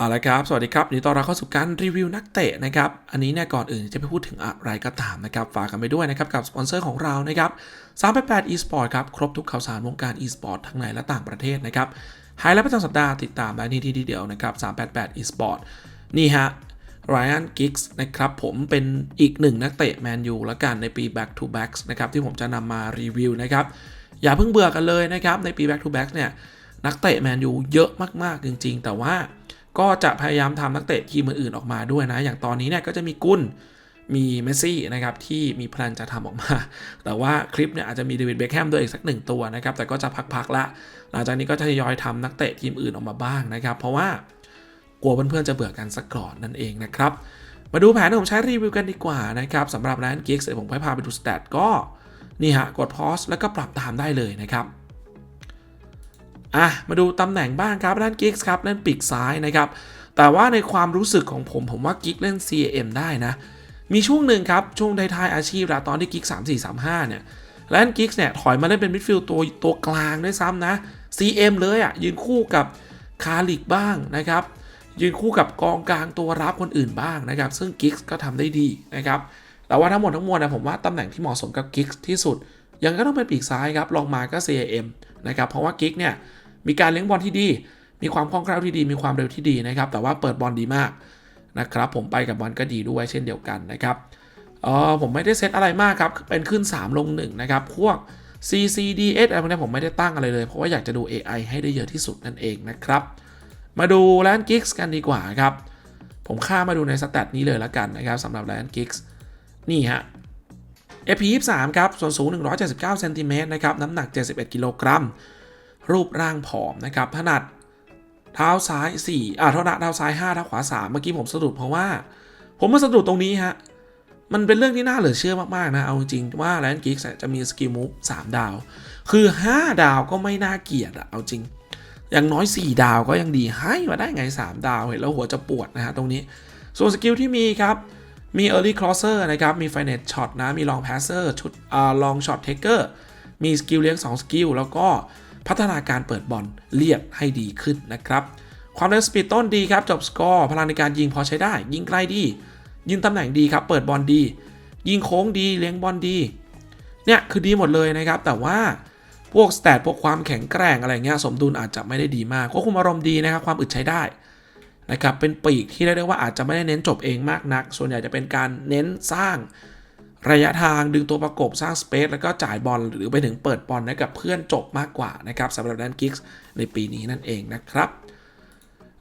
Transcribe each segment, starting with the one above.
เอาละครับ สวัสดีครับนดีต้อนรับเข้าสู่การรีวิวนักเตะนะครับ อันนี้เนี่ยก่อนอื่นจะไปพูดถึงอะไรก็ตามนะครับ ฝากกันไปด้วยนะครับ กับสปอนเซอร์ของเรานะครับ388 eSport ครับ ครบทุกข่าวสารวงการ eSport ทั้งในและต่างประเทศนะครับไฮไลท์ประจำสัปดาห์ติดตามได้ที่ที่เดียวนะครับ388 eSport นี่ฮะ Ryan Giggs นะครับผมเป็นอีกหนึ่งนักเตะแมนยูละกันในปี back to back นะครับที่ผมจะนำมารีวิวนะครับอย่าเพิ่งเบื่อกันเลยนะครับในปี back to back เนี่ยนักเตะแมนยูเยอะมากๆจริง ๆ แต่ว่า ก็จะพยายามทำนักเตะทีมอื่นๆออกมาด้วยนะ อย่างตอนนี้เนี่ยก็จะมีกุนมีเมสซี่นะครับที่มีแพลนจะทำออกมา แต่ว่าคลิปเนี่ยอาจจะมีเดวิดเบคแฮมด้วยอีกสักหนึ่งตัวนะครับ แต่ก็จะพักๆละ หลังจากนี้ก็จะทยอยทำนักเตะทีมอื่นออกมาบ้างนะครับ เพราะว่ากลัวเพื่อนๆจะเบื่อกันสักก่อนนั่นเองนะครับ มาดูแผนที่ผมใช้รีวิวกันดีกว่านะครับสำหรับร้านกิกส์ผมให้พาไปดูสแตทก็นี่ฮะกดพอสแล้วก็ปรับตามได้เลยนะครับ อะมาดูตำแหน่งบ้างครับด้านกิกส์ครับเล่นปีกซ้ายนะครับ แต่ว่าในความรู้สึกของผมผมว่ากิกเล่น CAM ได้นะ มีช่วงหนึ่งครับ ช่วงท้ายๆอาชีพแล้วตอนที่กิก3 4 3 5 เนี่ยแลนกิกส์เนี่ยถอยมาเล่นเป็นมิดฟิลด์ตัวตัวกลางด้วยซ้ำนะ CM เลยอะ่ะยืนคู่กับคาลิกบ้างนะครับยืนคู่กับกองกลางตัวรับคนอื่นบ้างนะครับ ซึ่งกิกส์ก็ทำได้ดีนะครับแต่ว่าทั้งหมดทั้งมวลนะผมว่าตำแหน่งที่เหมาะสมกับกิกส์ที่สุด ยังก็ต้องเป็นปีกซ้ายครับลองมาก็ CAM นะครับเพราะว่ากิกเนี่ย มีการเลี้ยงบอลที่ดี มีความคล่องแคล่วที่ดี มีความเร็วที่ดีนะครับ แต่ว่าเปิดบอลดีมากนะครับ ผมไปกับบอลก็ดีด้วยเช่นเดียวกันนะครับเออผมไม่ได้เซตอะไรมากครับ เป็นขึ้น 3 ลง 1 นะครับ พวก CCDS อะไรพวกนี้ผมไม่ได้ตั้งอะไรเลย เพราะว่าอยากจะดู AI ให้ได้เยอะที่สุดนั่นเองนะครับ มาดูแลนกิกส์กันดีกว่าครับ ผมข้ามาดูในสแตทนี้เลยละกันนะครับสำหรับแลนกิกส์นี่ฮะ FP 23 ครับ ส่วนสูง 179เซนติเมตรนะครับ น้ำหนัก 71 กิโลกรัม รูปร่างผอมนะครับถนัดเท้าซ้าย 4 อ่าเท้าเท้าซ้าย 5 เท้าขวา 3 เมื่อกี้ผมสะดุดเพราะว่า ผมมาสะดุดตรงนี้ฮะ มันเป็นเรื่องที่น่าเหลือเชื่อมาก ๆ นะ เอาจริงว่าแลนกิกจะมีสกิลมูฟ3ดาว คือ 5 ดาวก็ไม่น่าเกลียดอะเอาจริง อย่างน้อย 4 ดาวก็ยังดีให้มาได้ไง 3 ดาวเห็นแล้วหัวจะปวดนะฮะตรงนี้ ส่วนสกิลที่มีครับ มี Early Crosser นะครับ มี Finite Shot นะ มี Long Passer ชุดอ่า Long Shot Taker มีสกิลเลี้ยง2สกิลแล้วก็ พัฒนาการเปิดบอลเรียบให้ดีขึ้นนะครับความเร็วสปีดต้นดีครับจบสกอร์พลังในการยิงพอใช้ได้ ยิงไกลดี ยิงตำแหน่งดีครับ เปิดบอลดี ยิงโค้งดีเลี้ยงบอลดี เนี่ยคือดีหมดเลยนะครับ แต่ว่าพวกสแตทพวกความแข็งแกร่งอะไรเงี้ยสมดุลอาจจะไม่ได้ดีมากควบคุมอารมณ์ดีนะครับความอึดใช้ได้นะครับเป็นปีกที่เรียกได้ว่าอาจจะไม่ได้เน้นจบเองมากนัก ส่วนใหญ่จะเป็นการเน้นสร้าง ระยะทางดึงตัวประกบสร้างสเปซแล้วก็จ่ายบอลหรือไปถึงเปิดบอลให้กับเพื่อนจบมากกว่านะครับสำหรับแดนกิกส์ในปีนี้นั่นเองนะครับ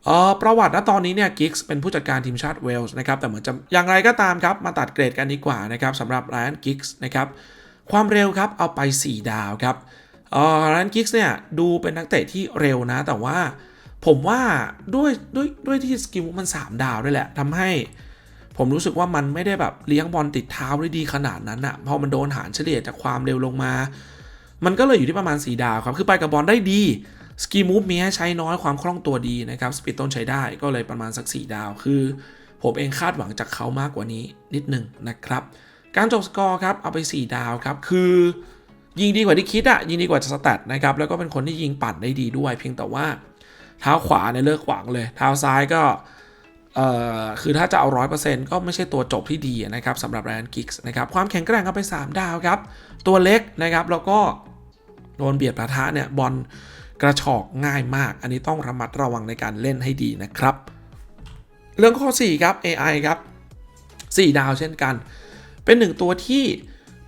ออประวัติณตอนนี้เนี่ยกิกส์เป็นผู้จัดการทีมชาติเวลส์นะครับแต่เหมือนจะอย่างไรก็ตามครับ มาตัดเกรดกันดีกว่านะครับสำหรับแรนกิกส์นะครับความเร็วครับเอาไป 4 ดาวครับเออแรนกิกส์เนี่ยดูเป็นนักเตะที่เร็วนะ แต่ว่าผมว่าด้วยด้วยด้วยที่สกิลมัน 3 ดาวด้วยแหละทำให้ ผมรู้สึกว่ามันไม่ได้แบบเลี้ยงบอลติดเท้าได้ดีขนาดนั้นอะพอมันโดนหารเฉลี่ยจากความเร็วลงมา มันก็เลยอยู่ที่ประมาณ 4 ดาวครับ คือไปกับบอลได้ดี สกีมูฟมีให้ใช้น้อยความคล่องตัวดีนะครับสปีดต้นใช้ได้ก็เลยประมาณสัก 4 ดาว คือผมเองคาดหวังจากเขามากกว่านี้นิดหนึ่งนะครับ การจบสกอร์ครับเอาไป 4 ดาวครับ คือยิงดีกว่าที่คิดอะยิงดีกว่าจะสแตทนะครับแล้วก็เป็นคนที่ยิงปั่นได้ดีด้วย เพียงแต่ว่าเท้าขวาเนี่ยเลิกขวางเลย เท้าซ้ายก็ คือถ้าจะเอาร้อยเปอร์เซ็นต์ก็ไม่ใช่ตัวจบที่ดีนะครับสำหรับแรนกิกส์นะครับ ความแข็งแกร่งเอาไป 3 ดาวครับ ตัวเล็กนะครับ แล้วก็โดนเบียดประทะเนี่ยบอลกระชอกง่ายมาก อันนี้ต้องระมัดระวังในการเล่นให้ดีนะครับ เรื่องข้อ 4 ครับ AI ครับ 4 ดาวเช่นกัน เป็นหนึ่งตัวที่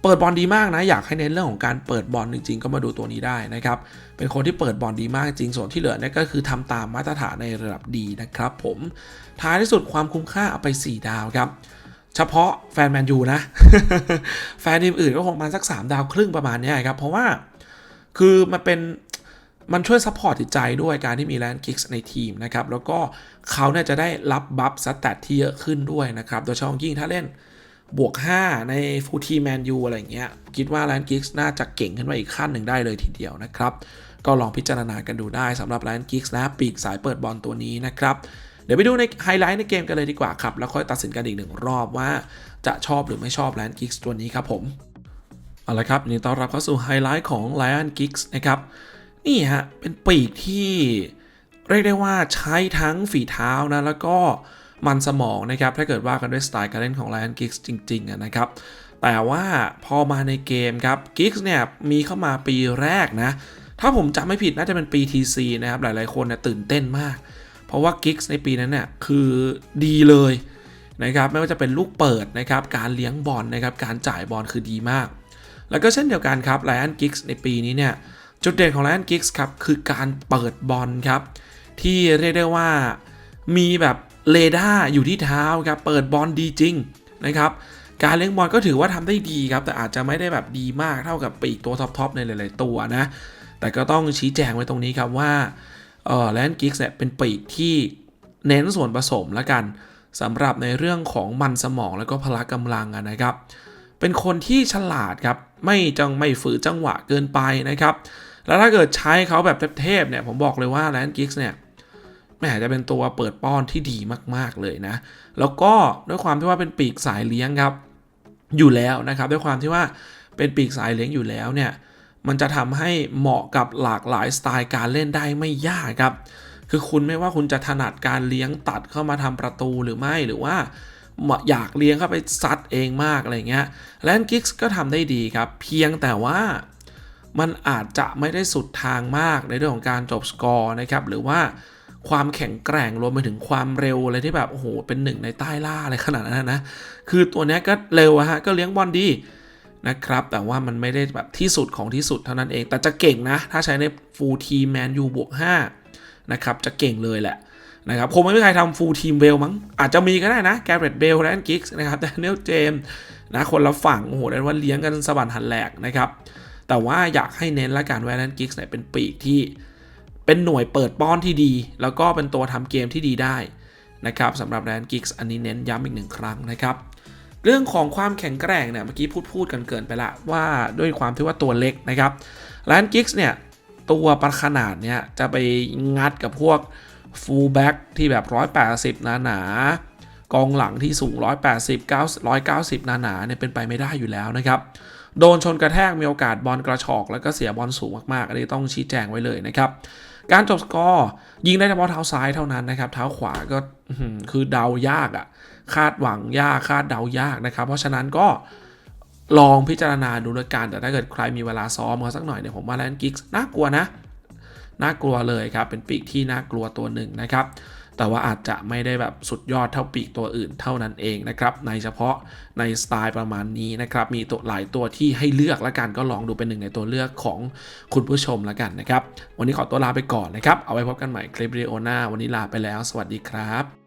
เปิดบอลดีมากนะ อยากให้เน้นเรื่องของการเปิดบอลจริง ๆ ก็มาดูตัวนี้ได้นะครับ เป็นคนที่เปิดบอลดีมากจริงส่วนที่เหลือเนี่ยก็คือทำตามมาตรฐานในระดับดีนะครับผมท้ายที่สุดความคุ้มค่าเอาไป 4 ดาวครับ เฉพาะแฟนแมนยูนะ แฟนทีมอื่นก็คงมาสัก 3 ดาวครึ่งประมาณนี้ครับ เพราะว่าคือมันเป็นมันช่วยซัพพอร์ตจิตใจด้วยการที่มีแลนด์กิกส์ในทีมนะครับ แล้วก็เขาเนี่ยจะได้รับบัฟสแตทที่เยอะขึ้นด้วยนะครับ โดยเฉพาะยิ่งถ้าเล่น บวก 5 ในฟูทีแมนยูอะไรเงี้ย คิดว่าแลนกิกส์น่าจะเก่งขึ้นมาอีกขั้นหนึ่งได้เลยทีเดียวนะครับ ก็ลองพิจารณากันดูได้สำหรับแลนกิกส์นะปีกสายเปิดบอลตัวนี้นะครับ เดี๋ยวไปดูในไฮไลท์ในเกมกันเลยดีกว่าครับ แล้วค่อยตัดสินกันอีกหนึ่งรอบว่าจะชอบหรือไม่ชอบแลนกิกส์ตัวนี้ครับผมเอาละครับยินดีต้อนรับเข้าสู่ไฮไลท์ของ Lion Geeks นะครับ นี่ฮะ เป็นปีกที่เรียกได้ว่าใช้ทั้งฝีเท้านะ แล้วก็ มันสมองนะครับ ถ้าเกิดว่ากันด้วยสไตล์การเล่นของ Ryan Giggs จริง ๆนะครับ แต่ว่าพอมาในเกมครับ Giggs เนี่ยมีเข้ามาปีแรกนะ ถ้าผมจำไม่ผิดน่าจะเป็นปี TC นะครับ หลายๆคนเนี่ยตื่นเต้นมาก เพราะว่า Giggs ในปีนั้นเนี่ยคือดีเลยนะครับ ไม่ว่าจะเป็นลูกเปิดนะครับ การเลี้ยงบอลนะครับ การจ่ายบอลคือดีมาก แล้วก็เช่นเดียวกันครับ Ryan Giggs ในปีนี้เนี่ยจุดเด่นของ Ryan Giggs ครับคือการเปิดบอลครับที่เรียกได้ว่ามีแบบ เรดาอยู่ที่เท้าครับ เปิดบอลดีจริงนะครับการเลี้ยงบอลก็ถือว่าทำได้ดีครับ แต่อาจจะไม่ได้แบบดีมากเท่ากับปีกตัวท็อปๆในหลายๆตัวนะ แต่ก็ต้องชี้แจงไว้ตรงนี้ครับว่าเออแลนกิกส์เนี่ยเป็นปีกที่เน้นส่วนผสมแล้วกันสำหรับในเรื่องของมันสมองแล้วก็พละกำลังนะครับ เป็นคนที่ฉลาดครับ ไม่จังไม่ฝืนจังหวะเกินไปนะครับ แล้วถ้าเกิดใช้เขาแบบเทพๆเนี่ยผมบอกเลยว่าแลนกิกส์เนี่ย แหมจะเป็นตัวเปิดป้อนที่ดีมากๆเลยนะ แล้วก็ด้วยความที่ว่าเป็นปีกสายเลี้ยงครับ อยู่แล้วนะครับ ด้วยความที่ว่าเป็นปีกสายเลี้ยงอยู่แล้วเนี่ยมันจะทำให้เหมาะกับหลากหลายสไตล์การเล่นได้ไม่ยากครับ คือคุณไม่ว่าคุณจะถนัดการเลี้ยงตัดเข้ามาทำประตูหรือไม่หรือว่าอยากเลี้ยงเข้าไปซัดเองมากอะไรเงี้ยแลนกิกส์ก็ทำได้ดีครับ เพียงแต่ว่ามันอาจจะไม่ได้สุดทางมากในเรื่องของการจบสกอร์นะครับ หรือว่า ความแข็งแกร่งรวมไปถึงความเร็วอะไรที่แบบโอ้โหเป็นหนึ่งในใต้ล่าอะไรขนาดนั้นนะคือตัวนี้ก็เร็วฮะก็เลี้ยงบอลดีนะครับแต่ว่ามันไม่ได้แบบที่สุดของที่สุดเท่านั้นเอง แต่จะเก่งนะ ถ้าใช้ในฟูลทีมแมนยูบวก5นะครับจะเก่งเลยแหละนะครับคงไม่มีใครทำฟูลทีมเบลมั้ง อาจจะมีก็ได้นะแกเรตเบลแลนกิกส์นะครับแต่เนลเจมนะคนละฝั่ง โอ้โหเรียกว่าเลี้ยงกันสะบันหันแหลกนะครับ แต่ว่าอยากให้เน้นละกันว่าแลนกิกส์เนี่ยเป็นปีกที่ เป็นหน่วยเปิดป้อนที่ดี แล้วก็เป็นตัวทำเกมที่ดีได้นะครับสำหรับแลนกิกส์อันนี้เน้นย้ำอีกหนึ่งครั้งนะครับ เรื่องของความแข็งแกร่งเนี่ยเมื่อกี้พูดพูดกันเกินไปละว่าด้วยความที่ว่าตัวเล็กนะครับแลนกิกส์เนี่ยตัวประขนาดเนี่ยจะไปงัดกับพวกฟูลแบ็กที่แบบ 180 หนาหนากองหลังที่สูง 180 990 หนาหนาเนี่ยเป็นไปไม่ได้อยู่แล้วนะครับ โดนชนกระแทกมีโอกาสบอลกระชอก แล้วก็เสียบอลสูงมากๆ อันนี้ต้องชี้แจงไว้เลยนะครับ การจบสกอร์ยิงได้เฉพาะเท้าซ้ายเท่านั้นนะครับ เท้าขวาก็คือเดายากอะ่ะ คาดหวังยากคาดเดายากนะครับ เพราะฉะนั้นก็ลองพิจารณาดูแล้วกันแต่ถ้าเกิดใครมีเวลาซ้อมมาสักหน่อยเนี่ยผมว่าแลนกิกส์น่ากลัวนะน่ากลัวเลยครับ เป็นปีกที่น่ากลัวตัวหนึ่งนะครับ แต่ว่าอาจจะไม่ได้แบบสุดยอดเท่าปีกตัวอื่นเท่านั้นเองนะครับในเฉพาะในสไตล์ประมาณนี้นะครับมีตัวหลายตัวที่ให้เลือกแล้วกันก็ลองดูเป็นหนึ่งในตัวเลือกของคุณผู้ชมแล้วกันนะครับ วันนี้ขอตัวลาไปก่อนนะครับ เอาไว้พบกันใหม่คลิปวิดีโอหน้า วันนี้ลาไปแล้ว สวัสดีครับ